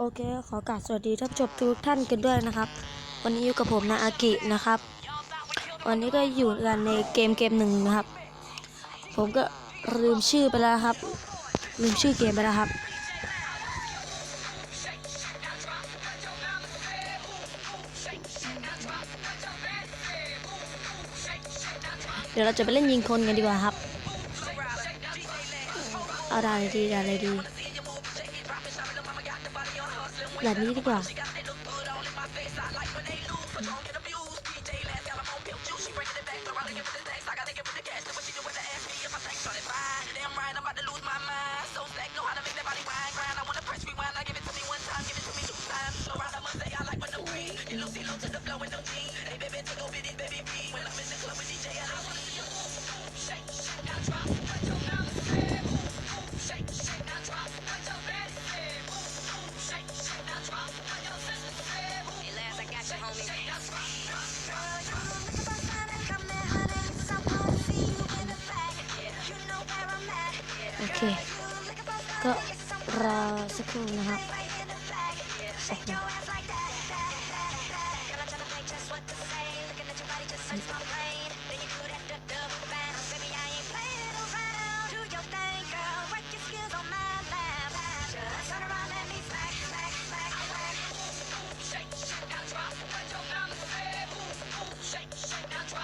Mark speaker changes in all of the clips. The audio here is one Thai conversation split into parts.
Speaker 1: โอเค ขอกราบสวัสดีท่านผู้ชมทุกท่านกันด้วยนะครับ วันนี้อยู่กับผมนาอากินะครับ วันนี้ก็อยู่กันในเกมเกมหนึ่งนะครับ ผมก็ลืมชื่อไปแล้วครับ ลืมชื่อเกมไปแล้วครับ เดี๋ยวเราจะไปเล่นยิงคนกันดีกว่าครับ เอาด่านอะไรดีด่านอะไรดี ด่านนี้ดีกว่า เค ก็รอสักครู่นะครับโอ้โห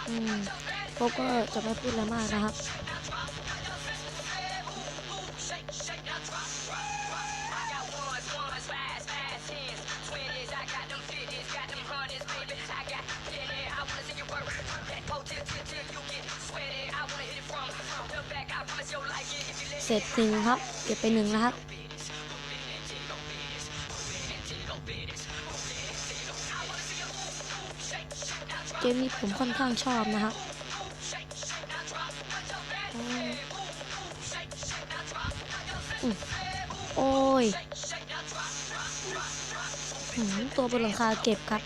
Speaker 1: อืมผมก็จะไม่พูดอะไรมากนะครับ เสร็จหนึ่งครับ เก็บไปหนึ่งแล้วครับเกมนี้ผมค่อนข้างชอบนะครับ ยหืมตัวบนหลังคาเก็บครับ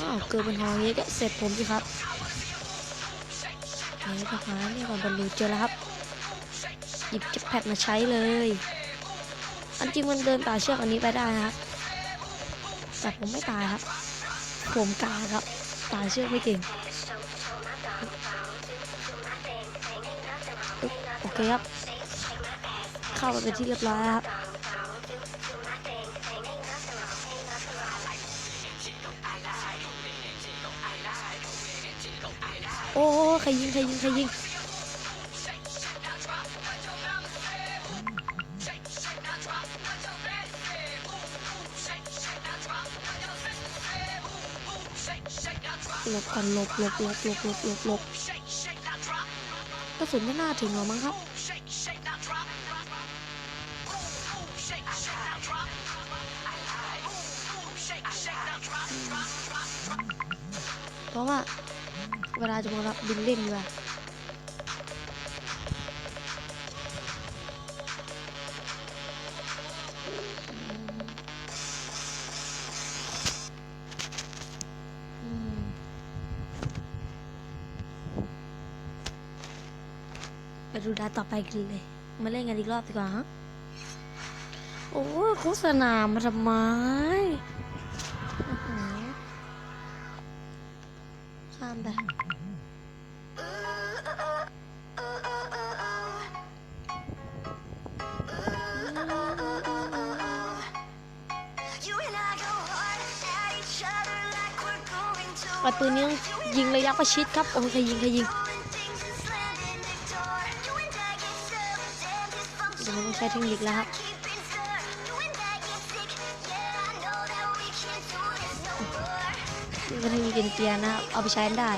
Speaker 1: อ้าวเกิดเป็นหออย่างนี้ก็เสร็จผมสิครับเฮ้ยทหารนี่ก่อนบรรลุเจอแล้วครับ หยิบจ็ตแพดมาใช้เลย อันจริงมันเดินตาเชือกอันนี้ไปได้นะครับแต่ผมไม่ตายครับ ผมกาครับตาเชือกไม่เก่งโอเคครับ เข้าไปเป็นที่เรียบร้อยครับโอ้ใครยิงใครยิงใครยิง กันหลบหลบหลบหลบหลบหลบหลบกระสุนไม่น่าถึงหรอมั้งครับ เพราะว่าเวลาจะมารับบินเล่นดีกว่ ดูดาต่อไปกันเลย มาเล่นกันอีกรอบดีกว่าฮะ โอ้ยโฆษณามาทำไมอื้อหือข้ามไปไอ้ปืนนี้ยิงระยะประชิดครับ โอ้ยใครยิงใครยิง ช้เทคนิคแล้วครับนี่ก็เทคนิคเกียร์นะครับเอาไปใช้ได้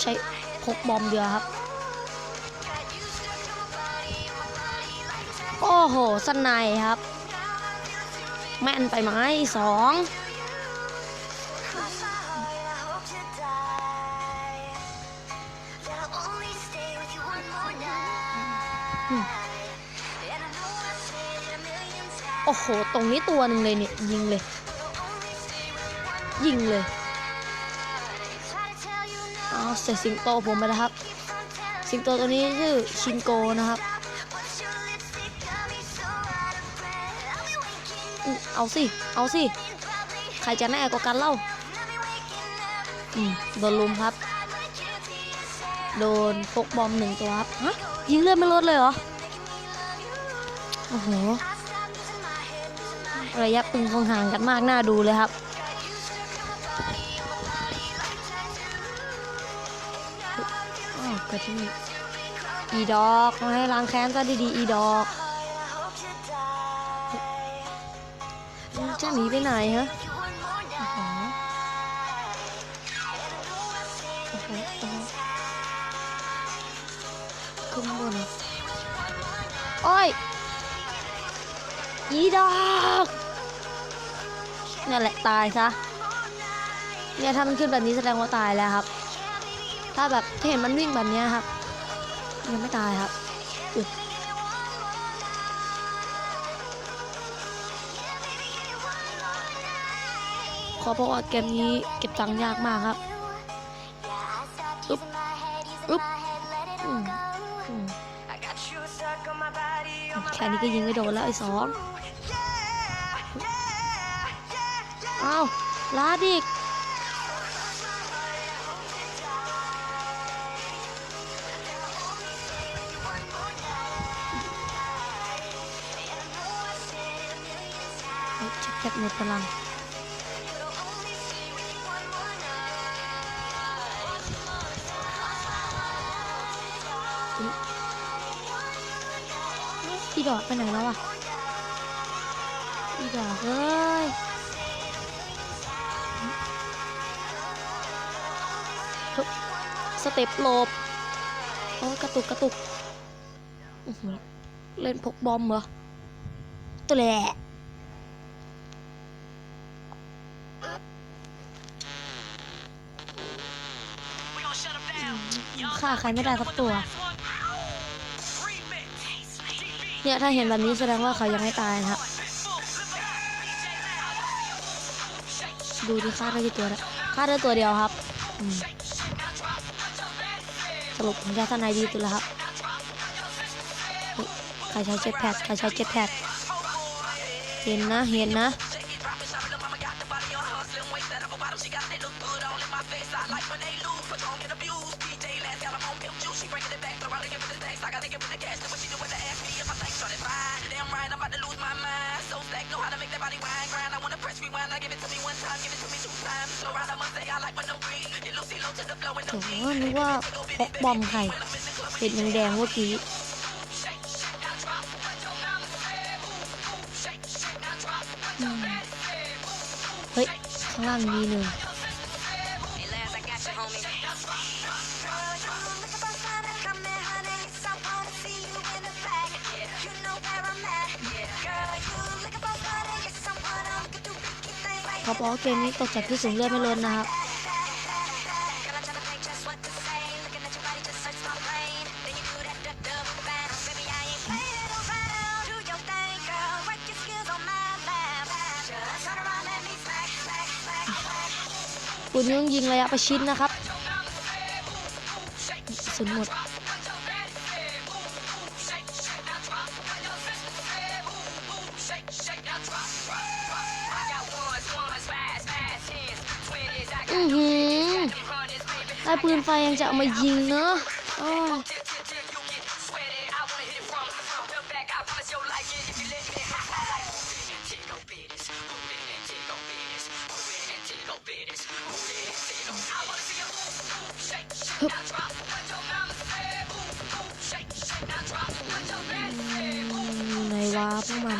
Speaker 1: ใช้พกบอมเดียวครับ โอ้โหสนายครับ แม่นไปไหมสอง โอ้โห ตรงนี้ตัวหนึ่งเลยเนี่ย ยิงเลย ยิงเลยเอาใส่สิงโตผมไปแล้วครับ สิงโตตัวนี้ชื่อชินโกนะครับอเอาสิ เอาสิ ใครจะแน่กว่ากันเล่าอืมโดนลุมครับ โดนพกบอมหนึ่งตัวครับฮะ ยิงเลือดไม่ลดเลยเหรอ โอ้โห ระยะปืนคงห่างกันมากน่าดูเลยครับ อ้าวกิดที่อีดอกมาให้ล้างแค้นซะดีๆอีดอกจะหนีไปไหนฮะอ้โหโอ้โหโอ้โห ขึ้นบนโอ้ยอีดอกนี่นแหละตายซะเนี่ยถ้ามันขึ้นแบบนี้แสดงว่าตายแล้วครับ ถ้าแบบเห็นมันวิ่งแบบเนี้ยครับ ยังไม่ตายครับอขอบอกว่าเกมนี้เก็บตังค์ยากมากครับอึ๊บอึ๊บ แค่นี้ก็ยิงไม่โดนแล้วไอ้สองเอาลาดอีกเจะเก็บหมดพลัง ดอกไปไหนแล้วอะอีดอกเอ้ยฮึบสเต็ปโลบโอ้กระตุกกระตุกเล่นพกบอมเหรอตัวแหละฆ่าใครไม่ได้สักตัว เนี่ยถ้าเห็นแบบนี้แสดงว่าเขายังไม่ตายนะครับดูที่ฆ่าได้กี่ตัวแล้วฆ่าได้ตัวเดียวครับสรุปผมใช้ทนายดีตัวแล้วครับใครใช้เจ็ตแพดใครใช้เจ็ตแพดเห็นนะเห็นนะ โอ้โหนึกว่าพกบอมใครเห็นแดงๆเมื่อกี้อืมเฮ้ย ข้างล่างมีหนึ่ง เขาบอกว่าเกมนี้ตกจากที่สูงเลือดไม่ลดนะครับคุณต้องยิงระยะประชิดนะครับสุนหมด หือได้ปืนไฟยังจะเอามายิงเนอะอ้อืมไหนวะพวกมัน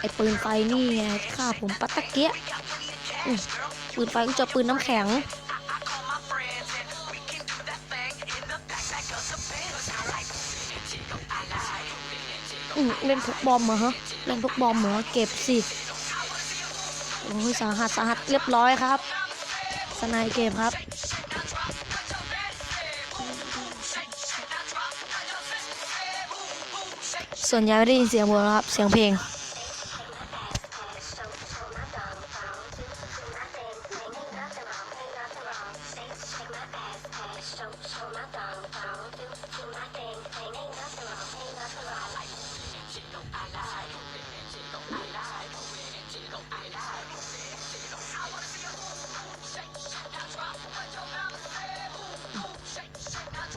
Speaker 1: ไอ้ปืนไฟนี่ไงฆ่าผมปัตตะเกียปืนไฟก็จะปืนน้ำแข็งอืมเล่นพกบอมเหรอฮะ เล่นพกบอมเหรอ เก็บสิโอ้ยสาหัสสาหัสเรียบร้อยครับสไนเก็บครับ ส่วนใหญ่ไม่ได้ยินเสียงผมนะครับ เสียงเพลง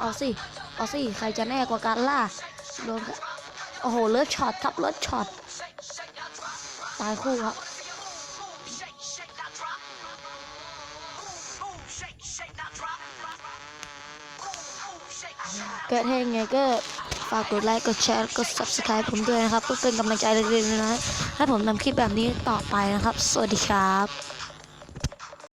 Speaker 1: เอาสิ เอาสิ ใครจะแน่กว่ากันล่ะโดนกัน โอ้โห เลิศช็อตครับ เลิศช็อต ตายคู่ครับ เกิดเหตุไงก็ฝากกดไลค์ กดแชร์ กด subscribe ผมด้วยนะครับ เพื่อเป็นกำลังใจเล็กๆน้อยๆให้ผมทำคลิปแบบนี้ต่อไปนะครับ สวัสดีครับ